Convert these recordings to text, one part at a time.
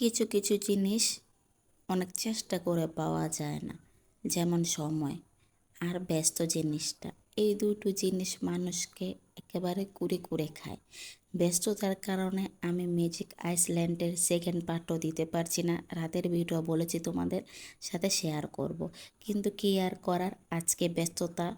কিছু কিছু জিনিস অনেক চেষ্টা করে পাওয়া যায় না। যেমন সময় আর ব্যস্ত জিনিসটা। এই দুটো জিনিস মানুষকে একেবারে কুড়ে কুড়ে খায়। ব্যস্ততার কারণে আমি ম্যাজিক আইসল্যান্ডের সেকেন্ড পার্টও দিতে পারছি না। রাতের ভিডিও বলেছি তোমাদের সাথে শেয়ার করব। কিন্তু কী আর করার? আজকে ব্যস্ততা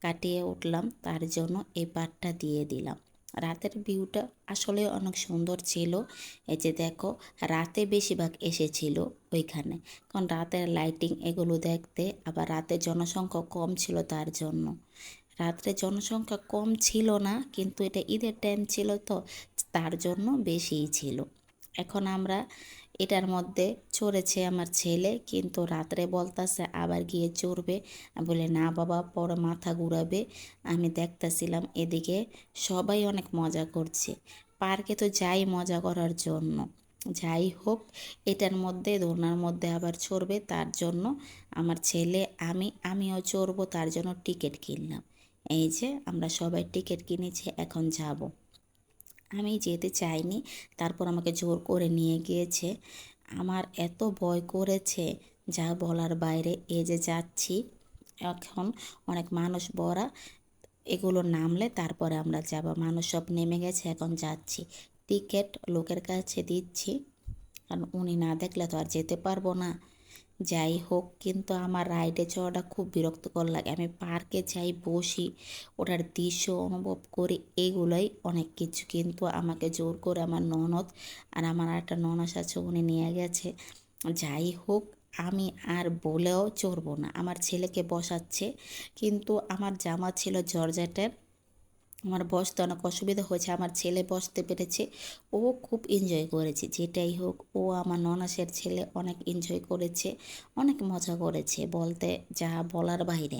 কাটিয়ে উঠলাম, তার জন্য এই পার্টটা দিয়ে দিলাম। রাতের ভিউটা আসলে অনেক সুন্দর ছিল। এই যে দেখো, রাতে বেশিরভাগ এসেছিল ওইখানে। কারণ রাতের লাইটিং এগুলো দেখতে, আবার রাতে জনসংখ্যা কম ছিল তার জন্য। রাত্রে জনসংখ্যা কম ছিল না, কিন্তু এটা ঈদের টাইম ছিল তো, তার জন্য বেশিই ছিল। এখন আমরা এটার মধ্যে চড়েছে আমার ছেলে, কিন্তু রাত্রে বলতাছে, আবার গিয়ে চড়বে? বলে, না বাবা, পরে মাথা ঘুরাবে। আমি দেখতেছিলাম, এদিকে সবাই অনেক মজা করছে। পার্কে তো যাই মজা করার জন্য। যাই হোক, এটার মধ্যে, দোলনার মধ্যে আবার চড়বে, তার জন্য আমার ছেলে, আমি, আমিও চড়বো, তার জন্য টিকিট কিনলাম। এই যে, আমরা সবাই টিকিট কিনেছি, এখন যাব। আমি যেতে চাইনি। তারপর আমাকে জোর করে নিয়ে গিয়েছে। আমার এত ভয় করেছে যা বলার বাইরে। এ যে যাচ্ছি, এখন অনেক মানুষ বড়া এগুলো নামলে তারপরে আমরা যাব। মানুষ সব নেমে গেছে, এখন যাচ্ছি। টিকিট লোকের কাছে দিচ্ছি। কারণ উনি না দেখলে তো আর যেতে পারব না। যাই হোক কিন্তু আমার রাইডে চড়াটা খুব বিরক্তকর লাগে। আমি পার্কে যাই, বসি, ওটার দৃশ্য অনুভব করি, এগুলোই অনেক কিছু। কিন্তু আমাকে জোর করে আমার ননদ আর আমার একটা ননস আছে, উনি নিয়ে গেছে। যাই হোক আমি আর বলেও চড়বো না। আমার ছেলেকে বসাচ্ছে, কিন্তু আমার জামা ছিল জর্জেটের আমার বসতে অনেক অসুবিধা হয়েছে, আমার ছেলে বসতে পেরেছে। ও খুব এনজয় করেছে, যেটাই হোক, ও আমার ননাসের ছেলে অনেক এনজয় করেছে, অনেক মজা করেছে বলতে যা বলার বাইরে।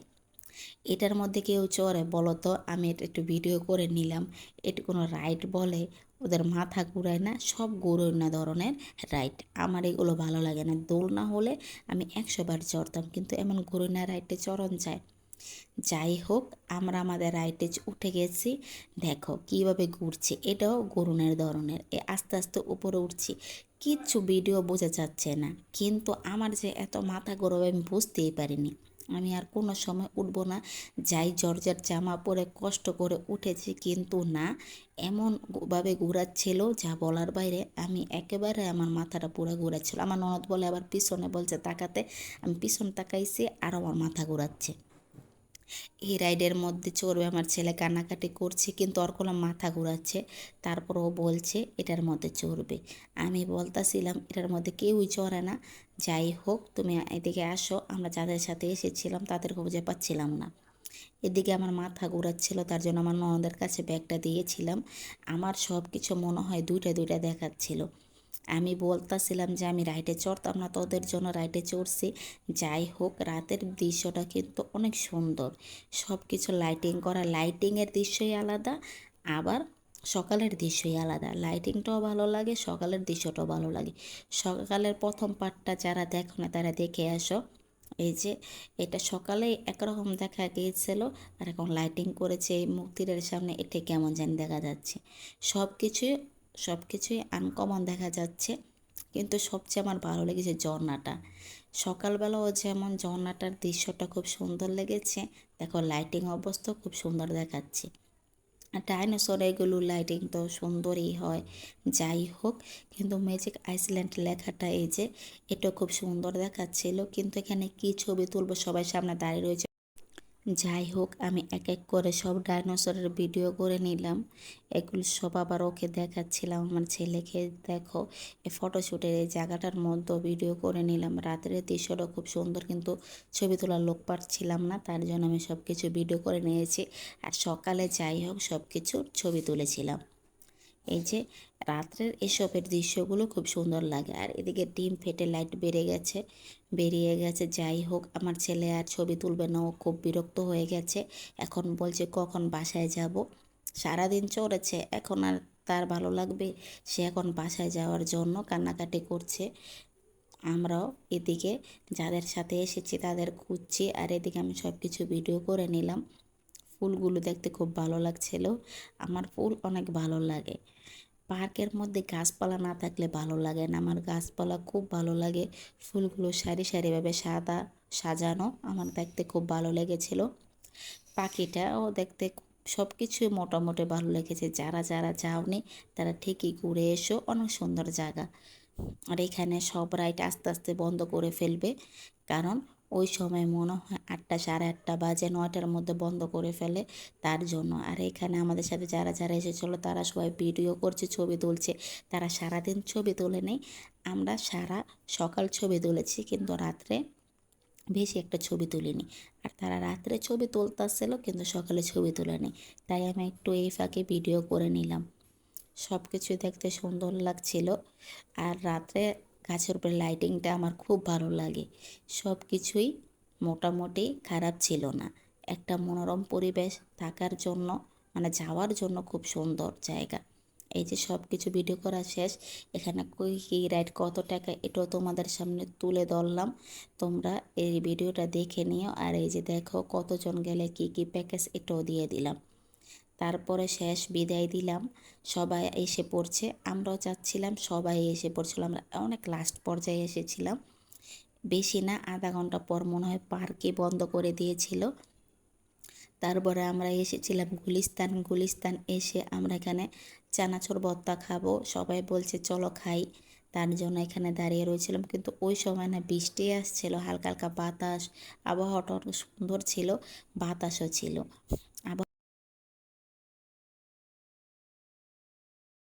এটার মধ্যে কেউ চড়ে বলো তো আমি এটা একটু ভিডিও করে নিলাম। এটা কোনো রাইড বলে, ওদের মাথা ঘুরায় না, সব ঘুরোয় না ধরনের রাইড আমার এগুলো ভালো লাগে না। দোল না হলে আমি একশোবার চড়তাম, কিন্তু এমন ঘুরোয় না রাইডে চড়ন যায় যাই হোক আমরা আমাদের রাইটে উঠে গেছি। দেখো কীভাবে ঘুরছে, এটাও গরুনের ধরনের। এ আস্তে আস্তে উপরে উঠছি কিচ্ছু ভিডিও বোঝা যাচ্ছে না। কিন্তু আমার যে এত মাথা গরবে আমি বুঝতেই পারিনি। আমি আর কোনো সময় উঠবো না। যাই জর্জার জামা পরে কষ্ট করে উঠেছি, কিন্তু না, এমনভাবে ঘুরাচ্ছিল যা বলার বাইরে। আমি একেবারে আমার মাথাটা পুরো ঘুরাচ্ছিল। আমার ননদ বলে আবার পিছনে বলছে, তাকাতে। আমি পিছন তাকাইছি আর আমার মাথা ঘুরাচ্ছে। এই রাইডের মধ্যে চড়বে আমার ছেলে, কান্নাকাটি করছে, কিন্তু ওর কোনো মাথা ঘুরাচ্ছে। তারপর ও বলছে, এটার মধ্যে চড়বে। আমি বলতাছিলাম, এটার মধ্যে কেউই চড়ে না। যাই হোক, তুমি এদিকে আসো, আমরা যাদের সাথে এসেছিলাম তাদের খুঁজে পাচ্ছিলাম না। এদিকে আমার মাথা ঘুরাচ্ছিল, তার জন্য আমার ননদের কাছে ব্যাগটা দিয়েছিলাম। আমার সব কিছু মনে হয় দুইটা দুইটা দেখাচ্ছিল। আমি বলতাছিলাম যে আমি রাইডে চড়তাম না, তোদের জন্য রাইডে চড়ছি। যাই হোক, রাতের দৃশ্যটা কিন্তু অনেক সুন্দর। সব কিছু লাইটিং করা লাইটিংয়ের দৃশ্যই আলাদা, আবার সকালের দৃশ্যই আলাদা। লাইটিংটাও ভালো লাগে, সকালের দৃশ্যটাও ভালো লাগে। সকালের প্রথম পার্টটা যারা দেখো না, তারা দেখে আসো। এই যে, এটা সকালে একরকম দেখা গিয়েছিল, আর এখন লাইটিং করেছে এই মূর্তির সামনে, এটা কেমন জানি দেখা যাচ্ছে। সব কিছুই সব কিছুই আনকমন দেখা যাচ্ছে। কিন্তু সবচেয়ে আমার ভালো লেগেছে ঝর্ণাটা। সকালবেলাও যেমন ঝর্ণাটার দৃশ্যটা খুব সুন্দর লেগেছে, দেখো লাইটিং অবস্থা খুব সুন্দর দেখাচ্ছে। আর ডাইনোসর এগুলো লাইটিং তো সুন্দরই হয়, যাই হোক, কিন্তু ম্যাজিক আইসল্যান্ড লেখাটা এই যে, এটা খুব সুন্দর দেখাচ্ছিল, কিন্তু এখানে কি ছবি তুলবো সবাই সামনে দাঁড়িয়ে রয়েছে। যাই হোক আমি এক এক করে সব ডাইনোসরের ভিডিও করে নিলাম। এগুলো সব আবার ওকে দেখাচ্ছিলাম। আমার ছেলেকে দেখো এই ফটোশ্যুটের এই জায়গাটার মধ্যে ভিডিও করে নিলাম। রাতের দৃশ্যটা খুব সুন্দর, কিন্তু ছবি তোলার লোক পাচ্ছিলাম না, তার জন্য আমি সব কিছু ভিডিও করে নিয়েছি। আর সকালে যাই হোক সব কিছুর ছবি তুলেছিলাম। এই যে রাত্রের এসবের দৃশ্যগুলো খুব সুন্দর লাগে। আর এদিকে ডিম ফেটে লাইট বেড়ে গেছে, বেরিয়ে গেছে। যাই হোক, আমার ছেলে আর ছবি তুলবে না, ও খুব বিরক্ত হয়ে গেছে। এখন বলছে, কখন বাসায় যাব? সারাদিন চড়েছে, এখন আর তার ভালো লাগবে, সে এখন বাসায় যাওয়ার জন্য কান্নাকাটি করছে। আমরাও এদিকে যাদের সাথে এসেছি তাদের খুঁজছি, আর এদিকে আমি সব কিছু ভিডিও করে নিলাম। ফুলগুলো দেখতে খুব ভালো লাগছিল। আমার ফুল অনেক ভালো লাগে। পার্কের মধ্যে গাছপালা না থাকলে ভালো লাগে না। আমার গাছপালা খুব ভালো লাগে। ফুলগুলো সারি সারিভাবে সাদা, সাজানো আমার দেখতে খুব ভালো লেগেছিল। পাখিটাও দেখতে সব কিছুই মোটামুটি ভালো লেগেছে। যারা যারা যাওনি তারা ঠিকই ঘুরে এসো, অনেক সুন্দর জায়গা। আর এখানে সব রাইড আস্তে আস্তে বন্ধ করে ফেলবে। কারণ ওই সময় মনে হয় আটটা, সাড়ে আটটা বাজে, নয়টার মধ্যে বন্ধ করে ফেলে তার জন্য। আর এখানে আমাদের সাথে যারা যারা এসেছিল তারা সবাই ভিডিও করছে, ছবি তুলছে। তারা সারাদিন ছবি তোলে নেই। আমরা সারা সকাল ছবি তুলেছি কিন্তু রাত্রে বেশি একটা ছবি তুলিনি। আর তারা রাত্রে ছবি তুলতে তুলতেছিল কিন্তু সকালে ছবি তোলেনি তাই আমি একটু এই ফাঁকে ভিডিও করে নিলাম। সব কিছু দেখতে সুন্দর লাগছিল। আর রাত্রে গাছের উপরে লাইটিংটা আমার খুব ভালো লাগে। সব কিছুই মোটামুটি খারাপ ছিল না। একটা মনোরম পরিবেশ থাকার জন্য মানে যাওয়ার জন্য খুব সুন্দর জায়গা। এই যে সব কিছু ভিডিও করা শেষ, এখানে কই কী রাইড কত টাকা এটাও তোমাদের সামনে তুলে ধরলাম। তোমরা এই ভিডিওটা দেখে নিও। আর এই যে দেখো কতজন গেলে কি কি প্যাকেজ এটাও দিয়ে দিলাম। তারপরে শেষ বিদায় দিলাম। সবাই এসে পড়ছে। আমরাও চাচ্ছিলাম সবাই এসে পড়ছিল। আমরা অনেক লাস্ট পর্যায়ে এসেছিলাম। বেশি না, আধা ঘণ্টা পর মনে হয় পার্কে বন্ধ করে দিয়েছিল। তারপরে আমরা এসেছিলাম গুলিস্তান। গুলিস্তান এসে আমরা এখানে চানাচুর ভর্তা খাব। সবাই বলছে, চলো খাই। তার জন্য এখানে দাঁড়িয়ে রয়েছিলাম। কিন্তু ওই সময় না বৃষ্টি আসছিল, হালকা হালকা বাতাস। আবহাওয়াটা অনেক সুন্দর ছিল, বাতাসও ছিল। আবহাওয়া